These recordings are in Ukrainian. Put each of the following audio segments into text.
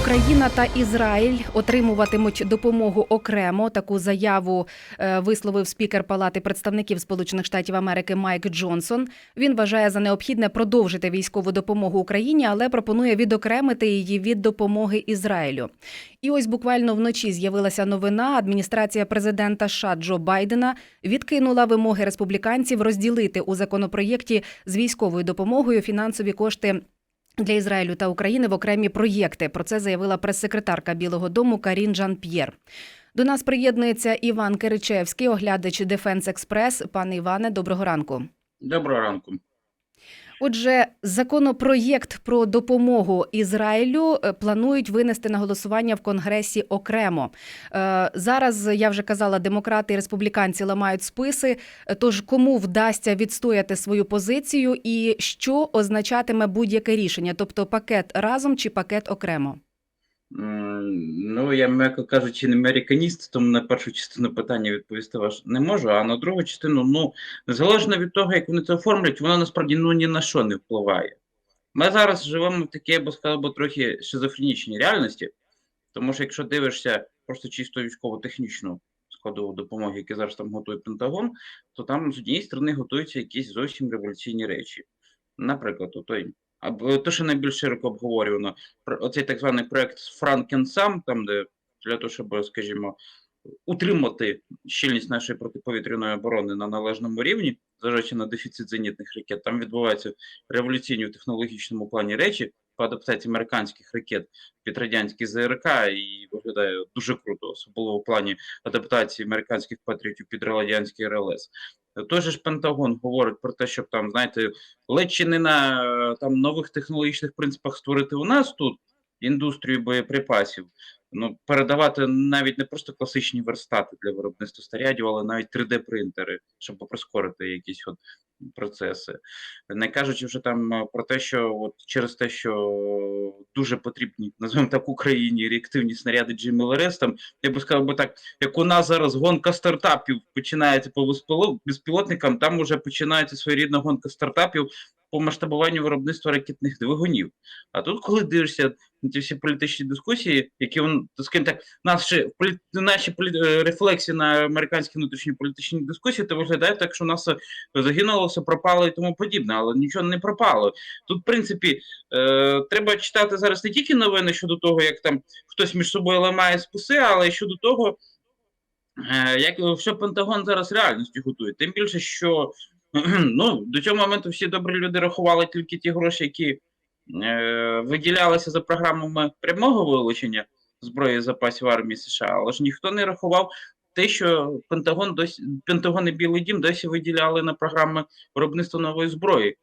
Україна та Ізраїль отримуватимуть допомогу окремо. Таку заяву е, висловив спікер Палати представників Сполучених Штатів Америки Майк Джонсон. Він вважає за необхідне продовжити військову допомогу Україні, але пропонує відокремити її від допомоги Ізраїлю. І ось буквально вночі з'явилася новина. Адміністрація президента США Джо Байдена відкинула вимоги республіканців розділити у законопроєкті з військовою допомогою фінансові кошти для Ізраїлю та України в окремі проєкти. Про це заявила прес-секретарка Білого Дому Карін Жан П'єр. До нас приєднується Іван Киричевський, оглядач Дефенс Експрес. Пане Іване, доброго ранку. Доброго ранку. Отже, законопроєкт про допомогу Ізраїлю е, планують винести на голосування в Конгресі окремо. Е, Зараз я вже казала, демократи і республіканці ламають списи. Е, Тож кому вдасться відстояти свою позицію, і що означатиме будь-яке рішення, тобто пакет разом чи пакет окремо? Ну, я, м'яко кажучи, не американіст, тому на першу частину питання відповісти ваш не можу, а на другу частину, ну, незалежно від того, як вони це оформлять, воно насправді ну, ні на що не впливає. Ми зараз живемо в такій, я би сказав, би, трохи шизофренічній реальності, тому що якщо дивишся просто чисто військово-технічну складову допомоги, яку зараз там готує Пентагон, то там з однієї сторони готуються якісь зовсім революційні речі. Наприклад, у той, те, що найбільш широко обговорювано, оцей так званий проект Франкенсам, там, де для того, щоб, скажімо, утримати щільність нашої протиповітряної оборони на належному рівні, зважаючи на дефіцит зенітних ракет, там відбуваються революційні в технологічному плані речі по адаптації американських ракет під радянські ЗРК і виглядає дуже круто, особливо в плані адаптації американських патріотів під радянський РЛС. Той же ж Пентагон говорить про те, щоб там, знаєте, ледь чи не на е, там нових технологічних принципах створити у нас тут індустрію боєприпасів. Ну, передавати навіть не просто класичні верстати для виробництва снарядів, але навіть 3D-принтери, щоб прискорити якісь от процеси. Не кажучи вже там е, про те, що от через те, що дуже потрібні, називаємо так, Україні реактивні снаряди GMLRS, там, я би сказав би так, як у нас зараз гонка стартапів починається по безпіло- безпілотникам, там уже починається своєрідна гонка стартапів по масштабуванню виробництва ракетних двигунів. А тут, коли дивишся на ці всі політичні дискусії, які вон, скажімо так, наші, полі- наші полі- е, рефлексії на американські внутрішні політичні дискусії, то виглядає так, що у нас е, загинуло, все пропало і тому подібне, але нічого не пропало. Тут, в принципі, е, треба читати зараз не тільки новини щодо того, як там хтось між собою ламає списи, але й щодо того, е, як що Пентагон зараз реальністю готує. Тим більше, що ну, до цього моменту всі добрі люди рахували тільки ті гроші, які е, виділялися за програмами прямого вилучення зброї запасів армії США, але ж ніхто не рахував те, що Пентагон досі Пентагон і Білий Дім досі виділяли на програми виробництва нової зброї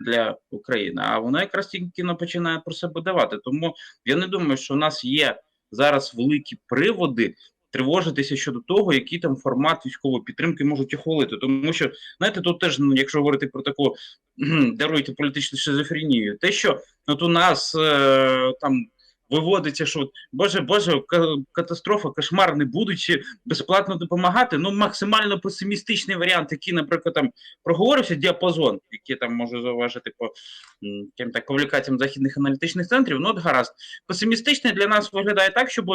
для України. А воно якраз тільки починає про себе давати. Тому я не думаю, що у нас є зараз великі приводи. Тривожитися щодо того, який там формат військової підтримки можуть ухвалити. Тому що, знаєте, тут теж, ну, якщо говорити про таку даруйте політичну шизофренію, те, що от у нас е, там виводиться, що боже, боже, катастрофа, кошмар, не будучи безплатно допомагати. Ну, максимально песимістичний варіант, який, наприклад, там проговорився діапазон, який там можу зауважити по м, яким так публікаціям західних аналітичних центрів. Ну, от гаразд. Песимістичний для нас виглядає так, щоб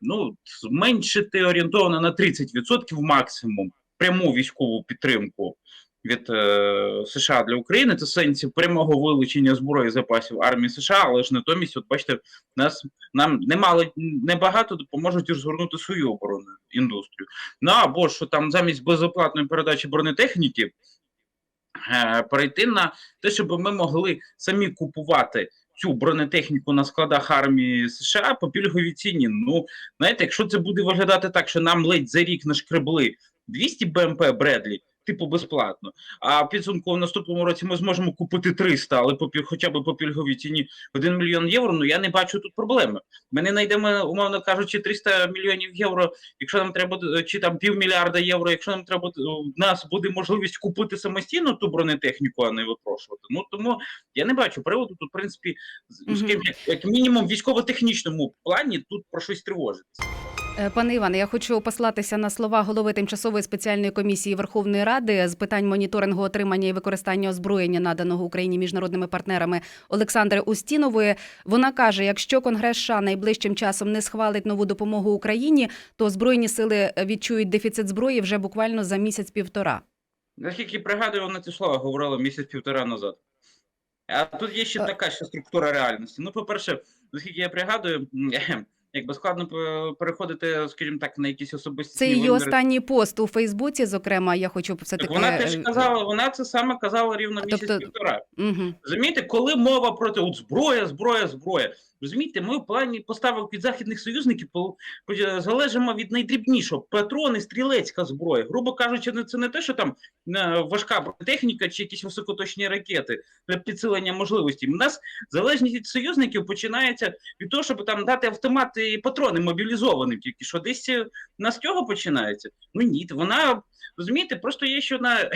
ну, зменшити орієнтовно на 30% максимум пряму військову підтримку від е, США для України. Це в сенсі прямого вилучення зброї запасів армії США, але ж натомість, от бачите, нас нам немало небагато допоможуть розгорнути свою оборонну індустрію. Ну або що там замість безоплатної передачі бронетехніки е, перейти на те, щоб ми могли самі купувати цю бронетехніку на складах армії США по пільговій ціні. Ну, знаєте, якщо це буде виглядати так, що нам ледь за рік нашкребли 200 БМП Бредлі, типу безплатно, а в підсумку в наступному році ми зможемо купити 300, але по хоча б по пільговій ціні 1 мільйон євро, ну я не бачу тут проблеми. Ми не знайдемо, умовно кажучи, 300 мільйонів євро, якщо нам треба, е, чи там півмільярда євро, якщо нам треба, е, в нас буде можливість купити самостійно ту бронетехніку, а не випрошувати. Ну тому я не бачу приводу тут, в принципі, з- ким- як, як мінімум, військово-технічному плані тут про щось тривожиться. Е, Пане Іване, я хочу послатися на слова голови тимчасової спеціальної комісії Верховної Ради з питань моніторингу отримання і використання озброєння, наданого Україні міжнародними партнерами Олександри Устінової. Вона каже: якщо Конгрес США найближчим часом не схвалить нову допомогу Україні, то збройні сили відчують дефіцит зброї вже буквально за місяць-півтора. Наскільки пригадую, вона ці слова говорила місяць-півтора назад. А тут є ще така ще структура реальності. Ну, по-перше, наскільки я пригадую, якби складно переходити, скажімо так, на якісь особисті Це її останній пост у Фейсбуці. Зокрема, я хочу все Так таки вона теж казала, вона це саме казала рівно Тобто- місяць-півтора. Угу. Розумієте, коли мова про те, от зброя, зброя, зброя. Розумієте, ми в плані поставок від західних союзників залежимо від найдрібнішого патрони, стрілецька зброя. Грубо кажучи, це не те, що там е, важка бронетехніка чи якісь високоточні ракети для підсилення можливостей. У нас залежність від союзників починається від того, щоб там дати автомати і патрони мобілізованим. Тільки що десь е, з цього починається. Ну ні, вона розумієте, просто є ще одна.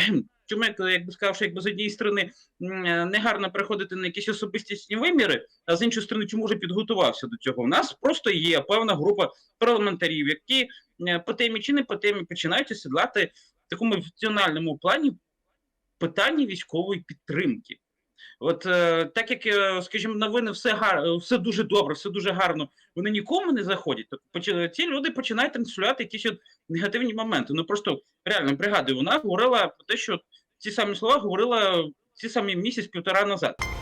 Чому я як би сказав, що якби з однієї сторони е, негарно переходити на якісь особистісні виміри, а з іншої сторони, чому вже підготувався до цього? У нас просто є певна група парламентарів, які е, по темі чи не по темі починають осідлати в такому функціональному плані питання військової підтримки. От е, так як, е, скажімо, новини все гар, все дуже добре, все дуже гарно, вони нікому не заходять, то поч... ці люди починають транслювати якісь от негативні моменти. Ну просто реально пригадую, вона говорила про те, що ці самі слова говорила ці самі місяць-півтора назад.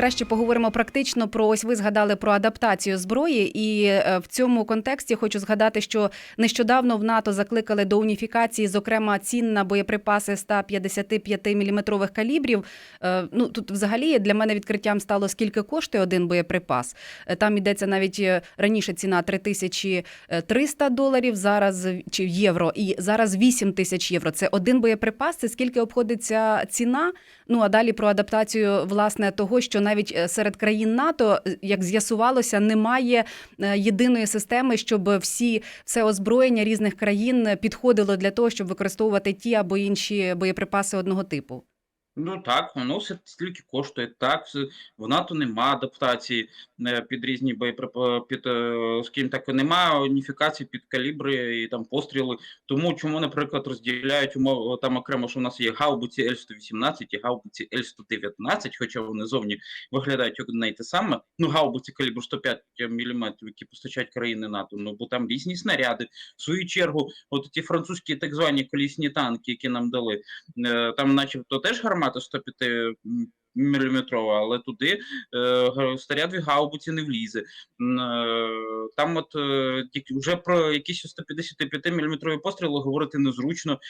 Краще поговоримо практично про ось ви згадали про адаптацію зброї, і е, в цьому контексті хочу згадати, що нещодавно в НАТО закликали до уніфікації, зокрема цін на боєприпаси 155 мм калібрів. Е, Ну тут взагалі для мене відкриттям стало скільки коштує один боєприпас. Е, Там йдеться навіть раніше ціна 3300 доларів, зараз чи євро, і зараз 8 тисяч євро. Це один боєприпас. Це скільки обходиться ціна? Ну а далі про адаптацію власне того, що навіть е, серед країн НАТО, е, як з'ясувалося, немає е, єдиної системи, щоб всі все озброєння різних країн підходило для того, щоб використовувати ті або інші боєприпаси одного типу. Ну так, воно все стільки коштує. Так, в НАТО нема адаптації е, під різні боєприпаси, під, е, скажімо так, немає уніфікації під калібри і там постріли. Тому чому, наприклад, розділяють умови там окремо, що в нас є гаубиці Л-118 і гаубиці Л-119, хоча вони зовні виглядають одне й те саме. Ну, гаубиці калібру 105 мм, які постачають країни НАТО. Ну, бо там різні снаряди. В свою чергу, от ті французькі так звані колісні танки, які нам дали, Е, там начебто теж гармата 105 міліметрова, але туди е, снаряд гаубиці не влізе. Е, Там от е, вже про якісь 155 міліметрові постріли говорити незручно,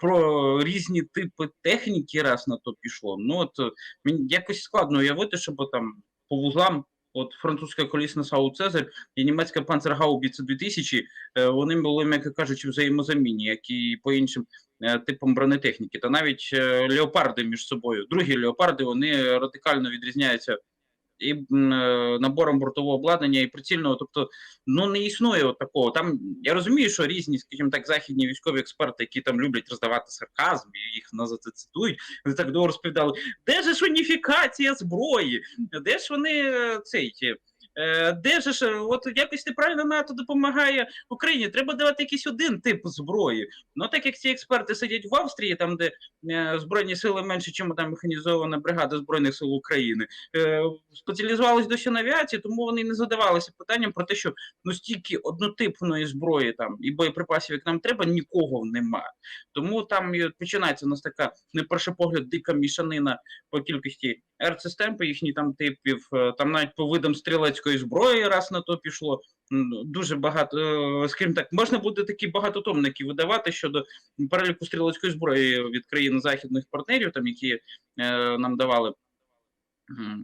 про різні типи техніки раз на то пішло. Ну от мені якось складно уявити, щоб там по вузлам. От французька колісна САУ Цезарь і німецька панцергаубіця 2000, е, вони були, м'яко кажучи, взаємозамінні, як і по іншим е, типам бронетехніки. Та навіть е, леопарди між собою. Другі леопарди вони радикально відрізняються і е, набором бортового обладнання, і прицільного. Тобто, ну не існує от такого. Там я розумію, що різні, скажімо так, західні військові експерти, які там люблять роздавати сарказм, і їх на це цитують. Вони так довго розповідали, де ж ж уніфікація зброї? Де ж вони е, цей. Е, Де ж ж, от якось неправильно НАТО допомагає Україні? Треба давати якийсь один тип зброї. Ну так як ці експерти сидять в Австрії, там де е, збройні сили менше, ніж там механізована бригада збройних сил України, е, спеціалізувалися досі на авіації, тому вони не задавалися питанням про те, що ну стільки однотипної зброї там і боєприпасів, як нам треба, нікого нема. Тому там і починається у нас така, на перший погляд, дика мішанина по кількості РЦ-систем, по їхній там типів, е, там навіть по видам стрілецької зброї раз на то пішло. Дуже багато, е, скажімо так, можна буде такі багатотомники видавати щодо переліку стрілецької зброї від країн західних партнерів, там які е, нам давали.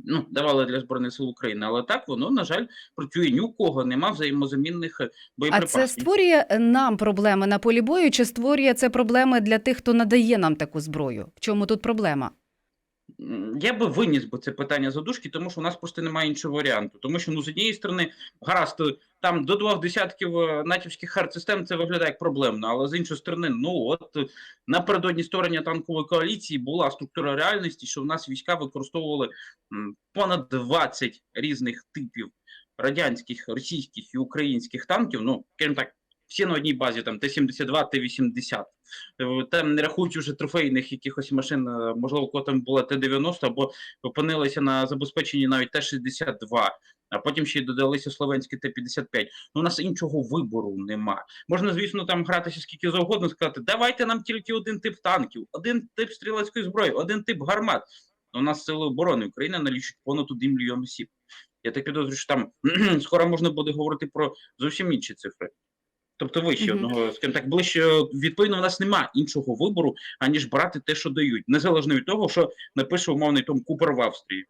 Ну, давали для Збройних сил України, але так воно, на жаль, працює ні у кого, нема взаємозамінних е, А боєприпасів. це створює нам проблеми на полі бою, чи створює це проблеми для тих, хто надає нам таку зброю? В чому тут проблема? Я би виніс би це питання задушки, тому що у нас просто немає іншого варіанту. Тому що ну з однієї сторони, гаразд, там до двох десятків е, натівських хардсистем це виглядає як проблемно, але з іншої сторони, ну от напередодні створення танкової коаліції була структура реальності, що в нас війська використовували понад 20 різних типів радянських, російських і українських танків. Ну, скажімо так, всі на одній базі, там Т-72, Т-80. Е, Там не рахуючи вже трофейних якихось машин, е, можливо, кого там була Т-90, або опинилися на забезпеченні навіть Т-62, а потім ще й додалися словенські Т-55. Ну, у нас іншого вибору нема. Можна, звісно, там гратися скільки завгодно, сказати, давайте нам тільки один тип танків, один тип стрілецької зброї, один тип гармат. У нас сили оборони України налічують понад 1 мільйон осіб. Я так підозрюю, що там скоро можна буде говорити про зовсім інші цифри. Тобто вище Мгм. одного, скажімо так, ближче, відповідно, у нас немає іншого вибору, аніж брати те, що дають, незалежно від того, що напише умовний Том Купер в Австрії.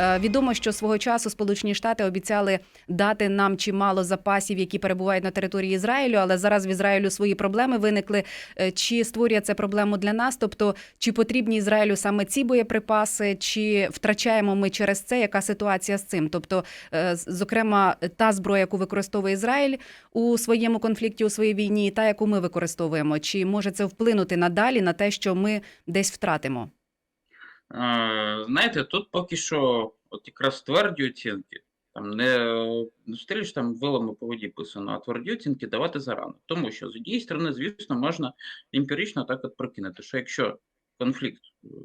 Е, Відомо, що свого часу Сполучені Штати обіцяли дати нам чимало запасів, які перебувають на території Ізраїлю, але зараз в Ізраїлю свої проблеми виникли. Е, Чи створює це проблему для нас? Тобто, чи потрібні Ізраїлю саме ці боєприпаси, чи втрачаємо ми через це? Яка ситуація з цим? Тобто, е, зокрема, та зброя, яку використовує Ізраїль у своєму конфлікті, у своїй війні, та, яку ми використовуємо, чи може це вплинути надалі на те, що ми десь втратимо? Е, Знаєте, тут поки що от якраз тверді оцінки, там не стріч там вилами по воді писано, а тверді оцінки давати зарано. Тому що з однієї сторони, звісно, можна емпірично так от прокинути, що якщо конфлікт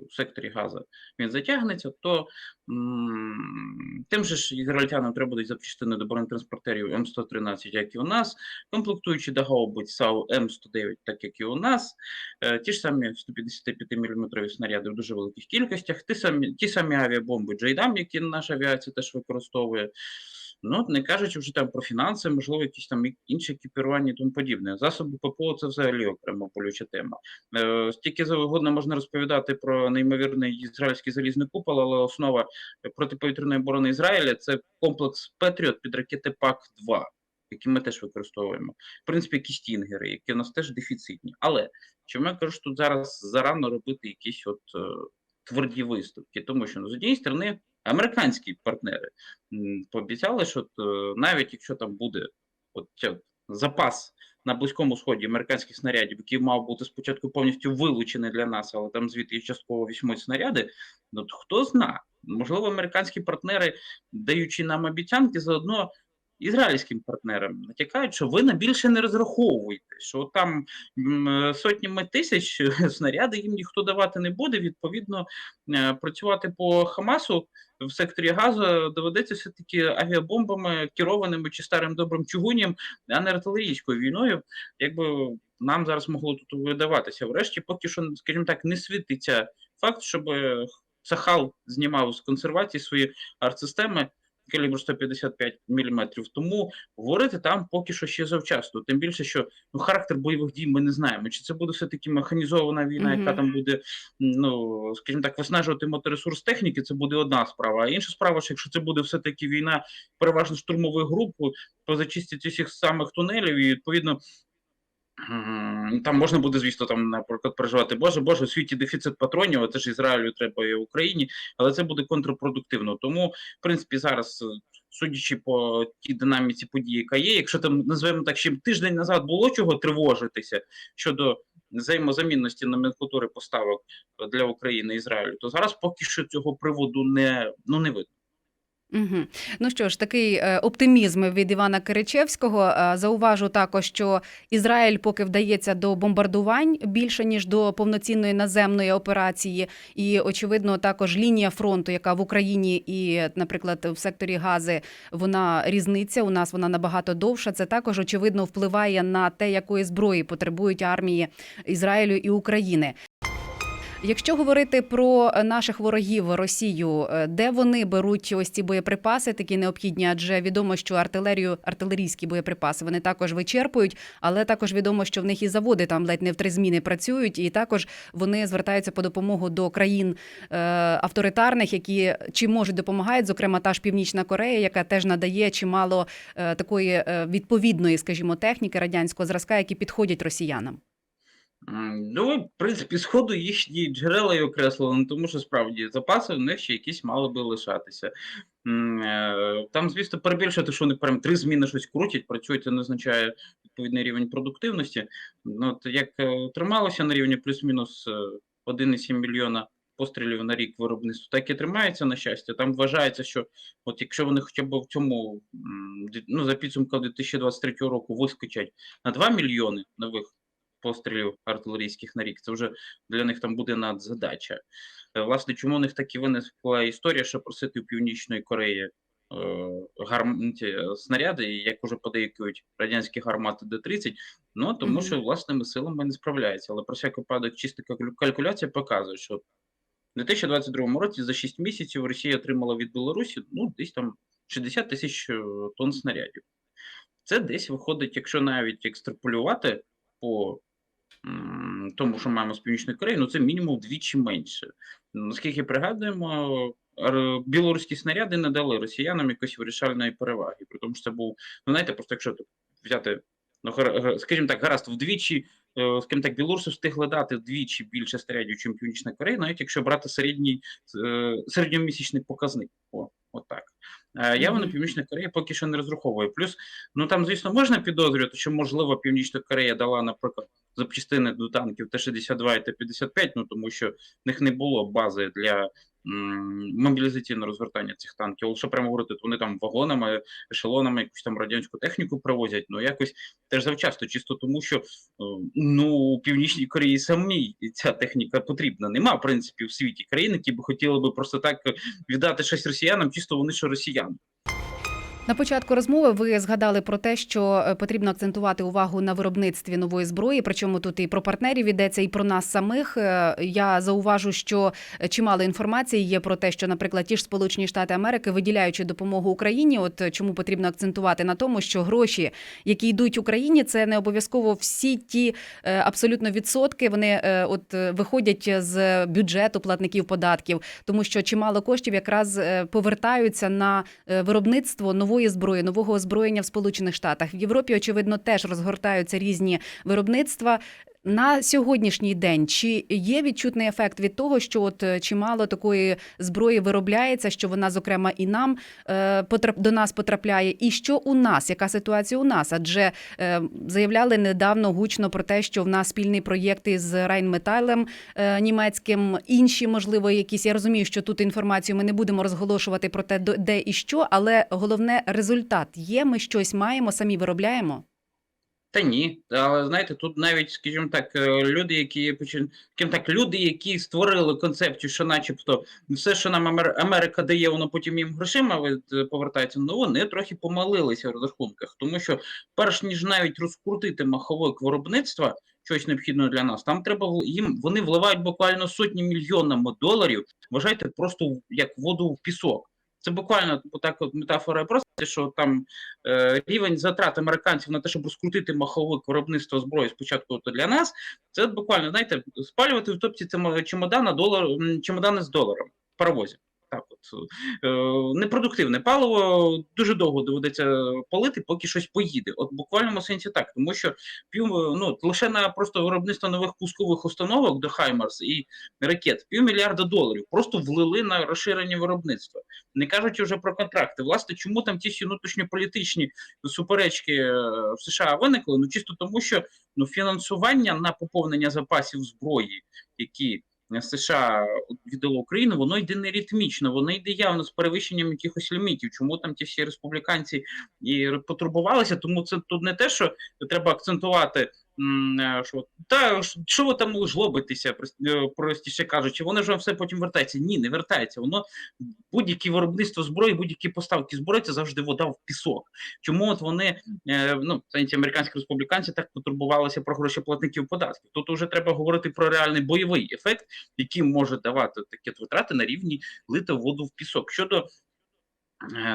в секторі Газа він затягнеться, то м, тим же ж ізраїльтянам треба будуть запчастини до бронетранспортерів М113, як і у нас, комплектуючи до гаубиць САУ М109, так як і у нас, Е, Ті ж самі 155 мм снаряди в дуже великих кількостях, ті самі, ті самі авіабомби Джейдам, які наша авіація теж використовує. Ну, не кажучи вже там про фінанси, можливо, якісь там інші екіпірування і тому подібне. Засоби ППО це взагалі окрема болюча тема. Е, стільки завгодно можна розповідати про неймовірний ізраїльський залізний купол, але основа протиповітряної оборони Ізраїля це комплекс Петріот під ракети ПАК-2, які ми теж використовуємо. В принципі, якісь стінгери, які у нас теж дефіцитні. Але чому я кажу, що тут зараз зарано робити якісь от е, тверді виставки, тому що ну, з однієї сторони американські партнери пообіцяли, що е, навіть якщо там буде от, запас на близькому сході американських снарядів, який мав бути спочатку повністю вилучений для нас, але там звідти частково візьмуть снаряди. Ну то хто зна, можливо, американські партнери, даючи нам обіцянки, заодно ізраїльським партнерам натякають, що ви на більше не розраховуєте, що там сотнями тисяч снаряди їм ніхто давати не буде. Відповідно, е, працювати по Хамасу в секторі Газу доведеться все-таки авіабомбами, керованими чи старим добрим чугунням, а не артилерійською війною. Якби нам зараз могло тут видаватися. Врешті, поки що, скажімо так, не світиться факт, щоб Сахал знімав з консервації свої артсистеми калібру 155 мм. Тому говорити там поки що ще завчасно. Тим більше, що ну, характер бойових дій ми не знаємо. Чи це буде все-таки механізована війна, яка там буде, ну скажімо так, виснажувати моторесурс техніки, це буде одна справа. А інша справа, що якщо це буде все-таки війна переважно штурмових груп по зачистці цих самих тунелів, і відповідно. Там можна буде, звісно, там, наприклад, переживати, Боже, Боже, у світі дефіцит патронів, це ж Ізраїлю треба і Україні, але це буде контрпродуктивно. Тому, в принципі, зараз, е, судячи по тій динаміці події, яка є, якщо там називаємо так, ще тиждень назад було чого тривожитися щодо взаємозамінності номенклатури поставок для України і Ізраїлю, то зараз поки що цього приводу не ну не видно. Угу. Ну що ж, такий е, оптимізм від Івана Киричевського. Е, Зауважу також, що Ізраїль поки вдається до бомбардувань більше ніж до повноцінної наземної операції, і очевидно, також лінія фронту, яка в Україні і, наприклад, в секторі Гази, вона різниця. У нас вона набагато довша. Це також очевидно впливає на те, якої зброї потребують армії Ізраїлю і України. Якщо говорити про наших ворогів Росію, е, де вони беруть ось ці боєприпаси, такі необхідні, адже відомо, що артилерію, артилерійські боєприпаси вони також вичерпують, але також відомо, що в них і заводи там ледь не в три зміни працюють, і також вони звертаються по допомогу до країн е, авторитарних, які чи можуть допомагають, зокрема та ж Північна Корея, яка теж надає чимало е, такої відповідної, скажімо, техніки радянського зразка, які підходять росіянам. Ну, в принципі, сходу їхні джерела й окреслили, тому що справді запаси в них ще якісь мали би лишатися. Е, Там, звісно, перебільшити, що вони прям три зміни щось крутять, працюють, це не означає відповідний рівень продуктивності. Ну, от як е, трималося на рівні плюс-мінус е, 1,7 мільйона пострілів на рік виробництва, так і тримається на щастя. Там вважається, що от якщо вони хоча б в цьому ну, за підсумком 2023 року вискочать на 2 мільйони нових пострілів артилерійських на рік, це вже для них там буде надзадача. Е, Власне, чому у них так і виникла історія, що просити у Північної Кореї е, гарм... е, снаряди, як уже подейкують радянські гармати Д-30, ну тому Мгм. що власними силами не справляється. Але про всяк випадок чиста калькуляція показує, що в 2022 році за 6 місяців Росія отримала від Білорусі ну, десь там 60 тисяч е, тонн снарядів. Це десь виходить, якщо навіть екстраполювати по тому, що маємо з Північної Кореї, ну це мінімум вдвічі менше. Наскільки пригадуємо, білоруські снаряди не дали росіянам якоїсь вирішальної переваги. При тому, що це був, ну знаєте, просто якщо взяти, ну скажімо так, гаразд, вдвічі, е, скажімо так, білоруси встигли дати вдвічі більше снарядів, ніж Північна Корея, навіть якщо брати середній, е, середньомісячний показник. О, Е, Явно Північна Корея поки що не розраховує. Плюс, ну там, звісно, можна підозрювати, що можливо Північна Корея дала, наприклад, запчастини до танків Т-62 і Т-55, ну тому що в них не було бази для м, мобілізаційного розвертання цих танків. Лише прямо говорити, то вони там вагонами, ешелонами якусь там радянську техніку привозять, ну якось теж завчасно, чисто тому, що е, ну у Північній Кореї самій ця техніка потрібна. Нема, в принципі, в світі країн, які би хотіли би просто так віддати щось росіянам, чисто вони що росіяни. На початку розмови ви згадали про те, що е, потрібно акцентувати увагу на виробництві нової зброї. Причому тут і про партнерів йдеться, і про нас самих. Е, Я зауважу, що чимало інформації є про те, що, наприклад, ті ж Сполучені Штати Америки, виділяючи допомогу Україні, от е, чому потрібно акцентувати на тому, що гроші, які йдуть Україні, це не обов'язково всі ті е, абсолютно відсотки. Вони е, от е, виходять з бюджету платників податків, тому що чимало коштів якраз е, повертаються на е, виробництво нової зброї, нового озброєння в Сполучених Штатах. В Європі, очевидно, теж розгортаються різні виробництва. На сьогоднішній день чи є відчутний ефект від того, що от е, чимало такої зброї виробляється, що вона, зокрема, і нам е, до нас потрапляє, і що у нас, яка ситуація у нас? Адже е, заявляли недавно гучно про те, що в нас спільний проєкт із Райнметалем німецьким, інші, можливо, якісь. Я розумію, що тут інформацію ми не будемо розголошувати про те, де і що, але головне результат є. Ми щось маємо, самі виробляємо. Та ні, але знаєте, тут навіть, скажімо так, е, люди, які почин- скажімо так, люди, які створили концепцію, що, начебто, все, що нам Амер- Америка дає, воно потім їм грошима е, повертається. Ну вони трохи помилилися в розрахунках, тому що перш ніж навіть розкрутити маховик виробництва. Щось необхідного для нас. Там треба їм вони вливають буквально сотні мільйонами доларів. Вважайте, просто як воду в пісок. Це буквально так, от метафора просто, що там е, рівень затрат американців на те, щоб розкрутити маховик виробництва зброї спочатку то для нас, це буквально, знаєте, спалювати в топці це чемодана долар, чемодани з доларом в паровозі. Е, непродуктивне паливо дуже довго доведеться палити, поки щось поїде. От буквальному сенсі так, тому що пів ну лише на просто виробництво нових пускових установок до Хаймарс і ракет півмільярда доларів просто влили на розширення виробництва. Не кажучи вже про контракти. Власне, чому там ті внутрішньополітичні суперечки е, в США виникли? Ну чисто тому, що ну фінансування на поповнення запасів зброї, які США віддало Україну, воно йде не ритмічно, воно йде явно з перевищенням якихось лімітів. Чому там ті всі республіканці і потурбувалися? Тому це тут не те, що треба акцентувати. Е, Що та що ви там жлобитеся, е, простіше кажучи, вони ж вам все потім вертається. Ні, не вертається. Воно будь-яке виробництво зброї, будь-які поставки зброї це завжди вода в пісок. Чому от вони е, ну ці американські республіканці так потурбувалися про гроші платників податків? Тут вже треба говорити про реальний бойовий ефект, який може давати такі витрати на рівні лити воду в пісок. Щодо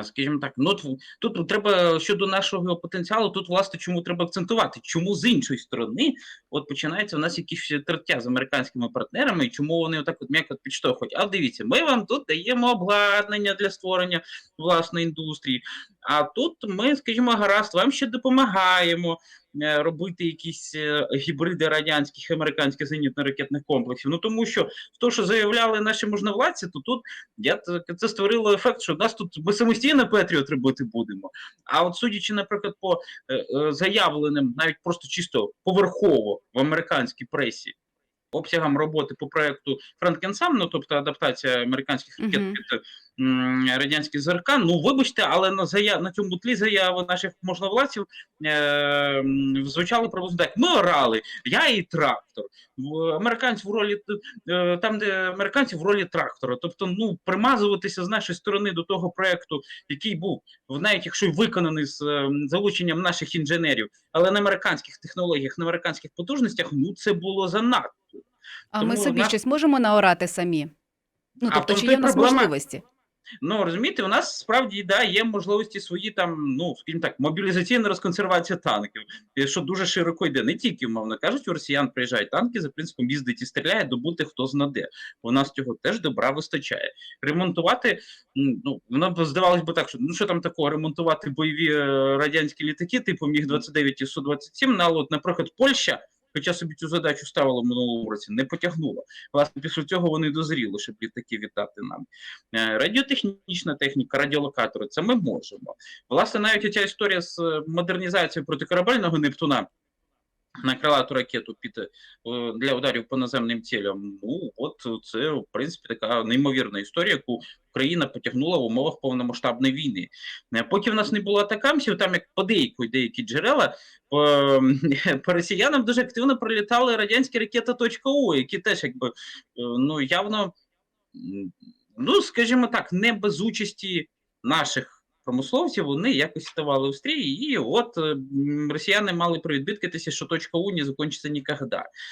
Скажімо так, ну тут треба щодо нашого потенціалу, тут власне чому треба акцентувати, чому з іншої сторони от починається в нас якісь тертя з американськими партнерами, і чому вони отак от м'яко підштовхують. А дивіться, ми вам тут даємо обладнання для створення власної індустрії. А тут ми, скажімо, гаразд, вам ще допомагаємо е, робити якісь е, гібриди радянських і американських зенітно-ракетних комплексів. Ну тому що то, що заявляли наші можновладці, то тут я це створило ефект, що нас тут ми самостійно Петріот робити будемо. А от судячи, наприклад, по е, е, заявленим, навіть просто чисто поверхово в американській пресі обсягам роботи по проекту Франкенсам, ну тобто адаптація американських ракет під м, радянські ЗРК. Ну вибачте, але на зая... на цьому тлі заяви наших можновладців е... звучали приблизно так. Ми орали, я і трактор. Американці в ролі е, там, де американці в ролі трактора. Тобто, ну примазуватися з нашої сторони до того проекту, який був навіть якщо й виконаний з е, залученням наших інженерів, але на американських технологіях, на американських потужностях, ну це було занадто. А ми собі наш- щось можемо наорати самі? Ну, тобто, тому чи є в нас проблема. можливості? Ну розумієте, у нас справді да, є можливості свої там, ну скажімо так, мобілізаційна розконсервація танків, е, що дуже широко йде. Не тільки, мовно кажуть, у росіян приїжджають танки, за принципом їздить і стріляє, добути хто знаде. У нас цього теж добра вистачає. Ремонтувати, ну воно б здавалось би так, що ну що там такого, ремонтувати бойові е, радянські літаки, типу Міг 29 і Су 27 на от, наприклад, Польща. Хоча собі цю задачу ставила в минулому році, не потягнула. Власне, після цього вони дозріли, щоб літаки віддати нам. Е, Радіотехнічна техніка, радіолокатори, це ми можемо. Власне, навіть ця історія з е, модернізацією протикорабельного Нептуна на крилату ракету під е, для ударів по наземним цілям. Ну от це в принципі така неймовірна історія, яку Україна потягнула в умовах повномасштабної війни. Е, Поки в нас не було атакамсів, там як подейкують деякі джерела, по, ем, по росіянам дуже активно прилітали радянські ракети .у, які теж якби е, ну явно, ну скажімо так, не без участі наших. Промисловців вони якось ставали в стрій, і от е, росіяни мали привідбиткатися, що точка У не закінчиться ніколи.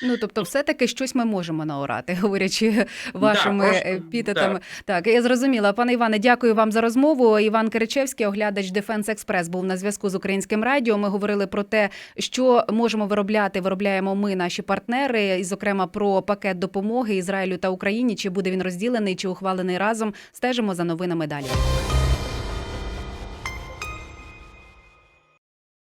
Ну, тобто, все-таки щось ми можемо наорати, говорячи вашими просто, е, да. Так, я зрозуміла. Пане Іване, дякую вам за розмову. Іван Киричевський, оглядач Дефенс Експрес, був на зв'язку з українським радіо. Ми говорили про те, що можемо виробляти, виробляємо ми, наші партнери, і, зокрема, про пакет допомоги Ізраїлю та Україні. Чи буде він розділений, чи ухвалений разом. Стежимо за новинами далі.